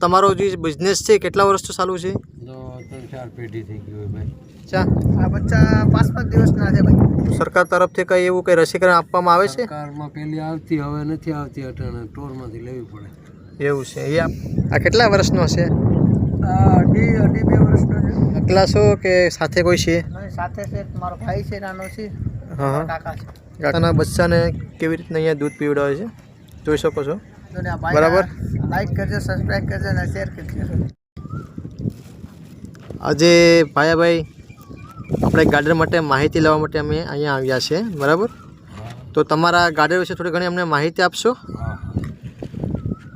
તમારો જે બિઝનેસ છે કેટલા વર્ષથી ચાલુ છે? ચાર પેઢી થઈ ગઈ હોય ભાઈ. ચા આ બચ્ચા પાંચ પાંચ દિવસના છે ભાઈ. સરકાર તરફથી કંઈ એવું કંઈ રસીકરણ આપવામાં આવે છે? કારમાં પેલી આવતી હવે નથી આવતી અટાણે. ટોરમાંથી લેવી પડે. એવું છે. એ આ કેટલા વર્ષનો છે? આ અઢી અઢી બે વર્ષનો છે. એકલા છો કે સાથે કોઈ છે? સાથે છે. મારો ભાઈ છે નાનો છે. હા કાકા છે. કાકાના બચ્ચાને કેવી રીતના અહીંયા દૂધ પીવડાવે છે? જોઈ શકો છો. બરાબર. લાઈક કરજો સબસ્ક્રાઈબ કરજો અને શેર કરજો. આજે ભાયાભાઈ આપણે ગાર્ડન માટે માહિતી લેવા માટે અમે અહીંયા આવ્યા છે બરાબર? તો તમારા ગાર્ડન વિશે થોડી ઘણી અમને માહિતી આપશો?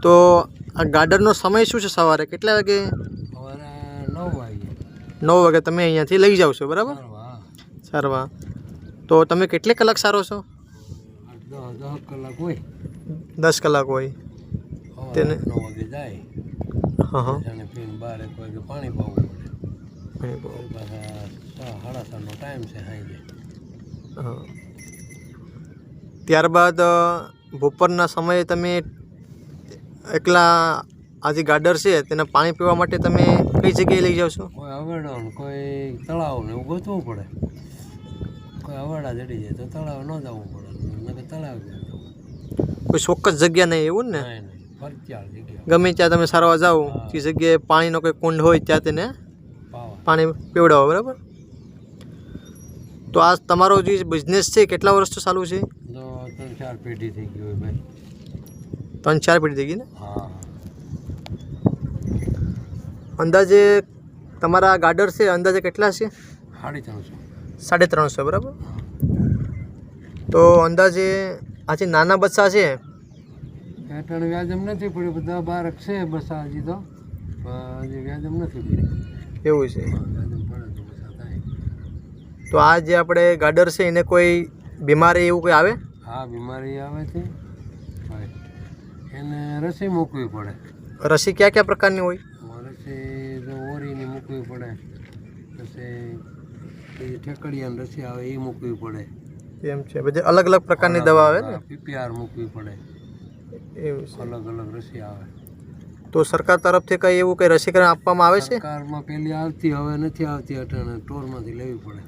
તો આ ગાર્ડનનો સમય શું છે સવારે? કેટલા વાગે? નવ વાગે. નવ વાગે તમે અહીંયાથી લઈ જાઓ છો બરાબર? સારવા તો તમે કેટલે કલાક સારો છો? દસ કલાક હોય. દસ કલાક હોય. તેને- નવ વાગે જાય. હા હા. પીને બાર એક વાગે પાણી પાવું પડે. પાછા સાડા ટાઈમ છે સાંજે હા. ત્યારબાદ બપોરના સમયે તમે એકલા આ જે ગાર્ડર છે તેને પાણી પીવા માટે તમે કઈ જગ્યાએ લઈ જાઓ છો? કોઈ અવેડો કોઈ તળાવ ને એવું ગોતવું પડે. કોઈ અવેડા જડી જાય તો તળાવ ન જવું પડે. તળાવ કોઈ ચોક્કસ જગ્યા નહીં એવું ને? જગ્યા ગમે ત્યાં તમે સારવાર જાઓ તે જગ્યાએ પાણીનો કોઈ કુંડ હોય ત્યાં તેને પાણી પીવડાવો બરાબર? તો આ તમારો જે બિઝનેસ છે કેટલા વર્ષથી ચાલુ છે? ત્રણ ચાર પેઢી થઈ ગઈ હોય ભાઈ. ત્રણ ચાર પેઢી થઈ ગઈ ને? હા. અંદાજે તમારા ગાર્ડર છે અંદાજે કેટલા છે? સાડી ત્રણસો સાડી ત્રણસો બરાબર તો અંદાજે આ જે નાના બચ્ચા છે પેટર્ન વ્યાજમ નથી પડ્યું બધા બારક છે બસ હજી તો હજી વ્યાજ એમ નથી પડ્યું. એવું છે. તો આ જે આપણે ગાડર છે એને કોઈ બીમારી એવું કોઈ આવે? હા બીમારી આવે છે. એને રસી મૂકવી પડે. રસી કયા કયા પ્રકારની હોય? રસી જો ઓરીની મૂકવી પડે. પછી ઠેકડિયાની રસી આવે એ મૂકવી પડે. એમ છે. બધી અલગ અલગ પ્રકારની દવા આવે ને? પીપીઆર મૂકવી પડે. એવું છે. અલગ અલગ રસી આવે. તો સરકાર તરફથી કંઈ એવું કંઈ રસીકરણ આપવામાં આવે છે? સરકારમાં પેલી આવતી હવે નથી આવતી અટાણે. ટોરમાંથી લેવી પડે.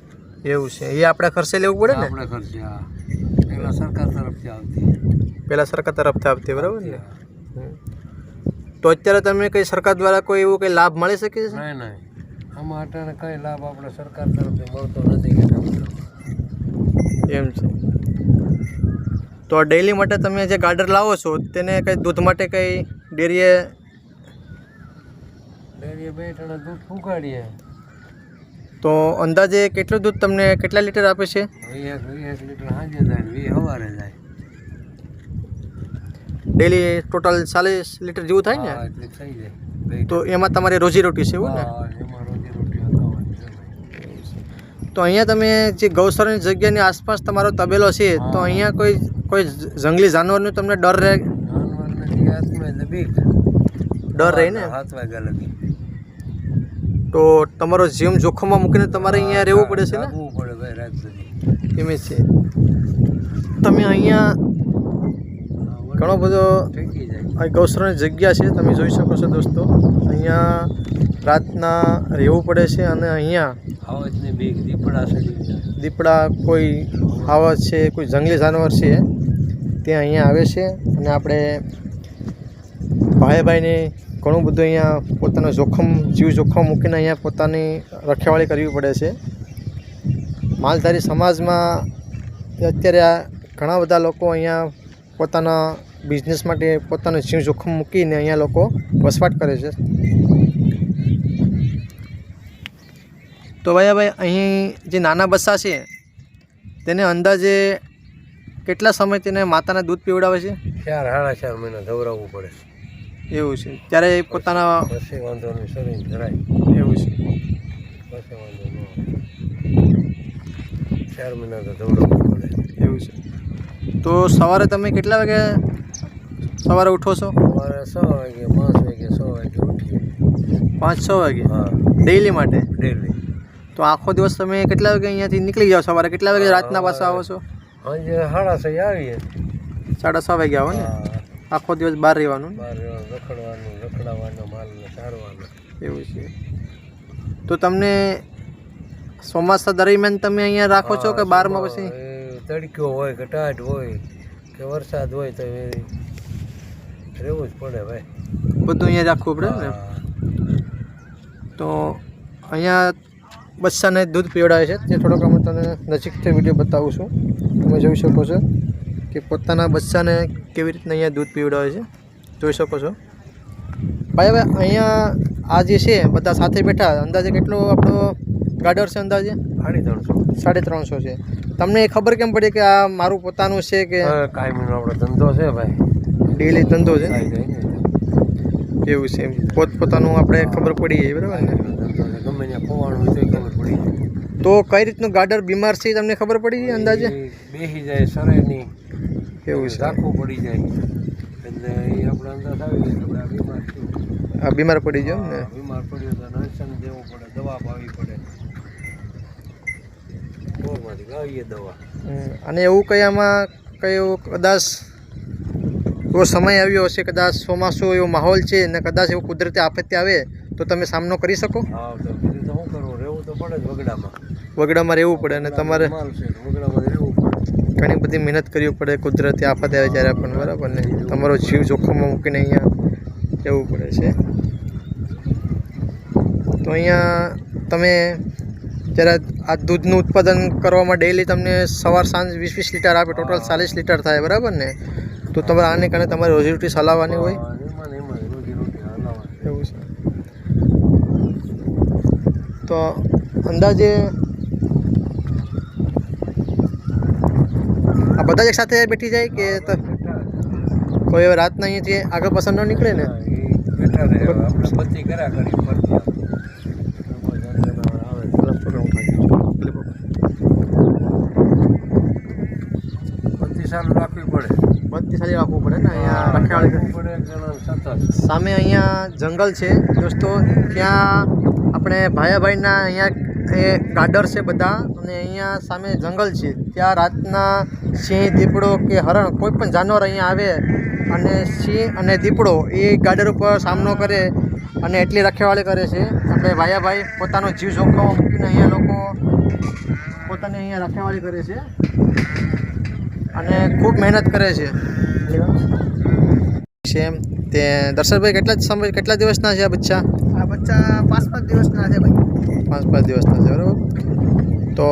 એવું છે. એ આપણે ખર્ચે લેવું પડે ને? આપણે ખર્ચે હા. પેલા સરકાર તરફથી આવતી. પહેલાં સરકાર તરફથી આવતી બરાબર ને? તો અત્યારે તમે કંઈ સરકાર દ્વારા કોઈ એવું કંઈ લાભ મળી શકે છે? નહીં નહીં આમાં અટાણે કઈ લાભ આપણે સરકાર તરફથી મળતો નથી એમ છે. તો ડેલી માટે તમે જે ગાર્ડર લાવો છો તેને કંઈ દૂધ માટે કંઈ ડેરીએ? ડેરીએ બે દૂધ ફૂંકાડીએ તો અંદાજે કેટલું દૂધ તમને કેટલા લીટર આપે છે? ડેલી ટોટલ ચાલીસ લીટર જેવું થાય ને? તો એમાં તમારી રોજીરોટી છે એવું ને. તો અહીંયા તમે જે ગૌશાળાની જગ્યાની આસપાસ તમારો તબેલો છે તો અહીંયા કોઈ કોઈ જંગલી જાનવરનું તમને ડર રહે? ડર રહે ને? હાથ વાગ્યા લગી. તો તમારો જીવ જોખમમાં મૂકીને તમારે અહીંયા રહેવું પડે છે ને? પડે ભાઈ રાત સુધી. એમ છે. તમે અહીંયા ઘણો બધો આ ગૌશાળાની જગ્યા છે તમે જોઈ શકો છો દોસ્તો. અહીંયા રાતના રહેવું પડે છે અને અહીંયા આવજની દીપડા કોઈ આવત છે, કોઈ જંગલી જાનવર છે તે અહીંયા આવે છે અને આપણે ભાઈ ભાઈને ઘણું બધું અહીંયા પોતાનું જોખમ, જીવ જોખમ મૂકીને અહીંયા પોતાની રખેવાળી કરવી પડે છે. માલધારી સમાજમાં અત્યારે ઘણા બધા લોકો અહીંયા પોતાના બિઝનેસ માટે પોતાનું જીવ જોખમ મૂકીને અહીંયા લોકો વસવાટ કરે છે. તો ભાઈ ભાઈ અહીં જે નાના બચ્ચા છે તેને અંદાજે કેટલા સમય તેને માતાના દૂધ પીવડાવે છે? ચાર સાડા ચાર મહિના ધવરાવવું પડે. એવું છે. ત્યારે પોતાના પછી વાંધો નહીં શરીર ધરાય એવું છે. પછી વાંધો નહીં ચાર મહિના તો ધવરાવવું પડે. એવું છે. તો સવારે તમે કેટલા વાગે સવારે ઉઠો છો? સવારે છ વાગે પાંચ વાગે છ વાગે ઉઠીએ. પાંચ છ વાગે? હા. ડેઈલી માટે? ડેલી તો આખો દિવસ તમે કેટલા વાગે અહીંયાથી નીકળી જાઓ સવારે? કેટલા વાગે રાતના પાછા આવો છો? સાડા છ આવીએ. સાડા છ વાગે આવો ને? આખો દિવસ બહાર રહેવાનું રખડવાનું રખડાવવાનો માલને સારવાનો એવું છે. તો તમને ચોમાસા દરમિયાન તમે અહીંયા રાખો છો કે બારમાં પછી? તડક્યો હોય કે ટાઢ હોય કે વરસાદ હોય તો રહેવું જ પડે ભાઈ. બધું અહીંયા રાખવું પડે ને? તો અહીંયા બચ્ચાને દૂધ પીવડાવે છે. તે થોડોક અમે તમને નજીકથી વીડિયો બતાવું છું. તમે જોઈ શકો છો કે પોતાના બચ્ચાને કેવી રીતના અહીંયા દૂધ પીવડાવે છે. જોઈ શકો છો. ભાઈ હવે અહીંયા આ જે છે બધા સાથે બેઠા અંદાજે કેટલો આપણો ગાડર છે અંદાજે? સાડી ત્રણસો સાડી ત્રણસો છે. તમને એ ખબર કેમ પડી કે આ મારું પોતાનું છે કે કાંઈ આપણો ધંધો છે ભાઈ. ડેલી ધંધો છે? એવું છે પોત પોતાનું આપણે ખબર પડી જાય બરાબર ને? ગમે ત્યાં ખોવાનું હોય તોય ખબર પડી જાય. તો કઈ રીતનું ગાડર બીમાર છે તમને ખબર પડી ગઈ અંદાજે? બેસી જાય સરે નહીં એવું છે. રાખવું પડી જાય. એટલે એ આપણે અંદાજ આવી જાય આપણે બીમાર આ બીમાર પડી જાય ને? બીમાર પડ્યો તો ઇન્જેક્શન દેવું પડે દવા પાવી પડે. અને એવું કઈ આમાં કયું કદાચ એવો સમય આવ્યો હશે કદાચ ચોમાસું એવો માહોલ છે ને કદાચ એવું કુદરતી આપત્તિ આવે તો તમે સામનો કરી શકો? હા તો શું કરવું રહેવું તો પડે વગડામાં. વગડામાં રહેવું પડે અને તમારે? ઘણી બધી મહેનત કરવી પડે કુદરતી આફત આવે ત્યારે પણ બરાબર ને? તમારો જીવ જોખમમાં મૂકીને અહીંયા રહેવું પડે છે. તો અહીંયા તમે જ્યારે આ દૂધનું ઉત્પાદન કરવામાં ડેઈલી તમને સવાર સાંજ વીસ વીસ લીટર આપે ટોટલ ચાલીસ લીટર થાય બરાબર ને? તો તમારે આને કારણે તમારે ચલાવવાની હોય? રોજી રોટી હલાવવાની એવું છે. તો અંદાજે આ બધા જ એક સાથે બેઠી જાય કે કોઈ રાતના અહીંયાથી આગળ પસંદ ન નીકળે ને હા, એ બેઠા રહે આપણે બધી કર્યા કરી ફરતી કોઈ જનજનાવર આવે બધી ચાલુ રાખવી પડે. બધી સારી રાખવું પડે ને? અહીંયા રખેવાળી પડે સામે અહીંયા જંગલ છે દોસ્તો. ત્યાં આપણે ભાયાભાઈના અહીંયા એ ગાડર છે બધા અને અહીંયા સામે જંગલ છે. ત્યાં રાતના સિંહ દીપડો કે હરણ કોઈ પણ જાનવર અહીંયા આવે અને સિંહ અને દીપડો એ ગાડર ઉપર સામનો કરે અને એટલી રખેવાળી કરે છે. આપણે ભાયાભાઈ પોતાનો જીવ જોખમ મૂકીને અહીંયા લોકો પોતાની અહીંયા રખેવાળી કરે છે. અને ખૂબ મહેનત કરે છે. સેમ તે દર્શનભાઈ કેટલા સમય કેટલા દિવસના છે આ બચ્ચા? આ બચ્ચા પાંચ પાંચ દિવસના છે ભાઈ. પાંચ પાંચ દિવસના છે બરાબર. તો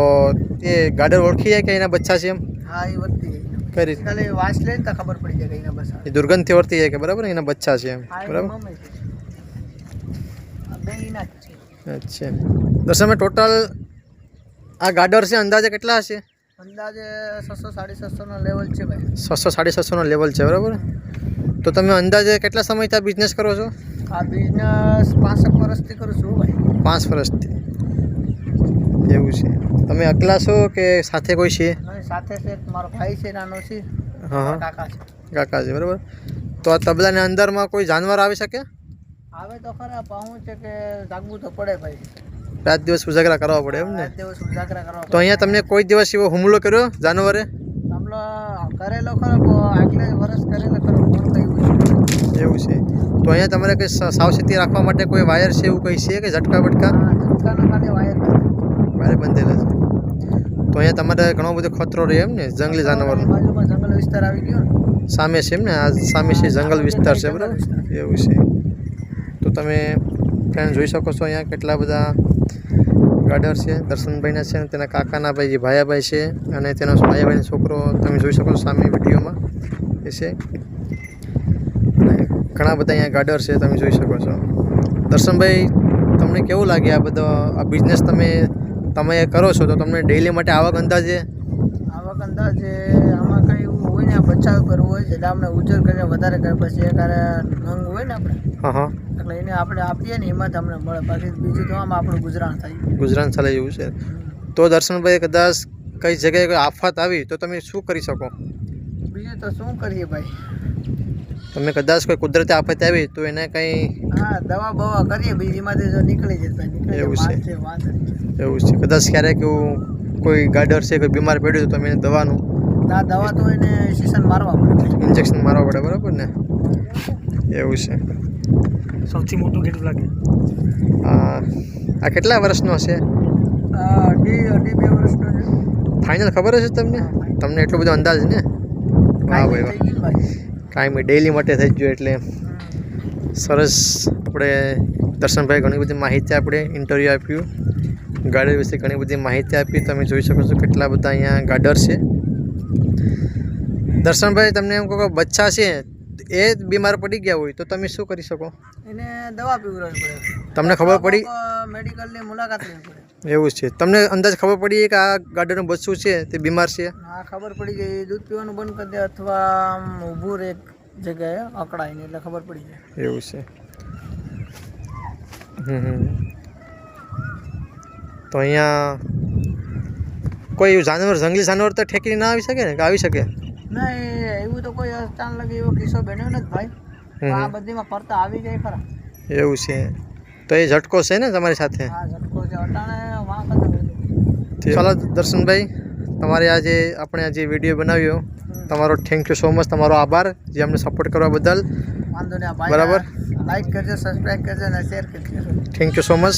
તે ગાડર ઓળખી જાય કે એના બચ્ચા છે એમ? હા એ વર્તી કરી ખાલી વાંચ લે તો ખબર પડી જાય કે એના બચ્ચા એ દુર્ગંધથી વર્તી જાય કે બરાબર એના બચ્ચા છે એમ બરાબર? અચ્છા. દર્શનભાઈ ટોટલ આ ગાડર છે અંદાજે કેટલા હશે? અંદાજે છસો સાડી છસો નો લેવલ છે ભાઈ. છસો સાડી છસોનો લેવલ છે બરાબર? તો તમે અંદાજે કેટલા સમયથી આ બિઝનેસ કરો છો? આ બિઝનેસ પાંસઠ વર્ષથી કરું છું ભાઈ. પાંચ વર્ષથી. એવું છે. તમે એકલા છો કે સાથે કોઈ છે? સાથે છે મારો ભાઈ છે નાનો છે. હા હા. કાકા છે. કાકા છે બરાબર? તો આ તબલાની અંદરમાં કોઈ જાનવર આવી શકે? આવે તો ખરા પણ છે કે જાગવું તો પડે ભાઈ. રાત દિવસ ઉજાગરા કરવા પડે એમ ને? દિવસ ઉજાગરા કરવા તો અહીંયા તમને કોઈ દિવસ એવો હુમલો કર્યો જાનવરે? હમલો કરેલો ખરો આગલે વર્ષ કરેલો ખરો એવું છે. તો અહીંયા તમારે કંઈ સાવચેતી રાખવા માટે કોઈ વાયર છે એવું કંઈ છે કે ઝટકા બટકા? વાયર વાયર બંધેલા છે. તો અહીંયા તમારે ઘણો બધો ખતરો રહે એમ ને જંગલી જાનવરનો જંગલ વિસ્તાર આવી ગયો સામે છે એમ ને આ સામે છે જંગલ વિસ્તાર છે બરાબર? એવું છે. તો તમે ફ્રેન્ડ જોઈ શકો છો અહીંયા કેટલા બધા ગાર્ડર છે, દર્શનભાઈના છે અને તેના કાકાના ભાઈ જે ભાયાભાઈ છે અને તેનો ભાયાભાઈનો છોકરો તમે જોઈ શકો છો સામે વિડીયોમાં એ છે. ઘણા બધા અહીંયા ગાર્ડર છે, તમે જોઈ શકો છો. દર્શનભાઈ, તમને કેવું લાગે આ બધો, આ બિઝનેસ તમે તમે કરો છો તો તમને ડેઈલી માટે આવક અંદાજે? આવક અંદાજે આમાં કઈ એવું હોય ને બચાવ કરવો હોય છે એટલે આપણે ઉજર કરીને વધારે કરે પછી એકારે નંગ હોય ને આપણે હા હા. એટલે એને આપણે આપીએ ને એમાં જ અમને મળે. બાકી બીજું તો આમ આપણું ગુજરાન થાય. ગુજરાન ચાલે એવું છે. તો દર્શનભાઈ કદાચ કઈ જગ્યાએ કોઈ આફત આવી તો તમે શું કરી શકો? બીજું તો શું કરીએ ભાઈ? તમે કદાચ કોઈ કુદરતી આફત આવી તો એને કંઈ હા દવા બવા કરીએ બીજીમાંથી જો નીકળી જતા એવું છે. એવું છે. કદાચ ક્યારેક એવું કોઈ ગાડર છે કોઈ બીમાર પડ્યું તો તમે એને દવાનું આ દવા તો એને સીઝન મારવા પડે. ઇન્જેક્શન મારવા પડે બરાબર ને? એવું છે. સૌથી મોટું કેટલું લાગે? આ આ કેટલા વર્ષનો છે? અઢી અઢી બે વર્ષનો છે. ફાઇનલ ખબર હશે તમને? તમને એટલો બધો અંદાજ ને? વાહ ભાઈ વાહ. કાંઈ ડેલી માટે થઈ ગયો એટલે. સરસ આપણે દર્શનભાઈ ઘણી બધી માહિતી આપણે ઇન્ટરવ્યૂ આપ્યું. ગાર્ડર વિશે ઘણી બધી માહિતી આપી. તમે જોઈ શકો છો કેટલા બધા અહીંયા ગાર્ડર છે. દર્શનભાઈ તમને એમ કહો કે બચ્ચા છે એ બીમાર પડી ગયા હોય તો તમે શું કરી શકો? એને દવા પીવડાવવી પડે. તમને ખબર પડી? મેડિકલની મુલાકાત લેવી પડે. એવું છે. તમને અંદાજ ખબર પડી કે આ ગાર્ડરનું બચ્ચું છે તે બીમાર છે? હા ખબર પડી ગઈ. દૂધ પીવાનું બંધ કરી દે અથવા આમ ઊભું રહે એક જગ્યાએ અકળાઈને એટલે ખબર પડી જાય. એવું છે. તો અહીંયા કોઈ જાનવર જંગલી જાનવર તો ઠેકીને ના આવી શકે ને? કે આવી શકે? ના એવું તો કોઈ અસ્થાન લગે એવો કિસ્સો બન્યો નથી ભાઈ. આ બધીમાં ફરતા આવી જાય ખરા. એવું છે. તો એ ઝટકો છે ને તમારી સાથે? હા ઝટકો છે. અટાણે વાહ ચાલો દર્શનભાઈ તમારે આ જે આપણે આ જે વીડિયો બનાવ્યો. તમારો થેન્ક યુ સો મચ તમારો આભાર જે અમને સપોર્ટ કરવા બદલ. બરાબર. લાઈક કરજો સબસ્ક્રાઈબ કરજો અને શેર કરજો. Thank you so much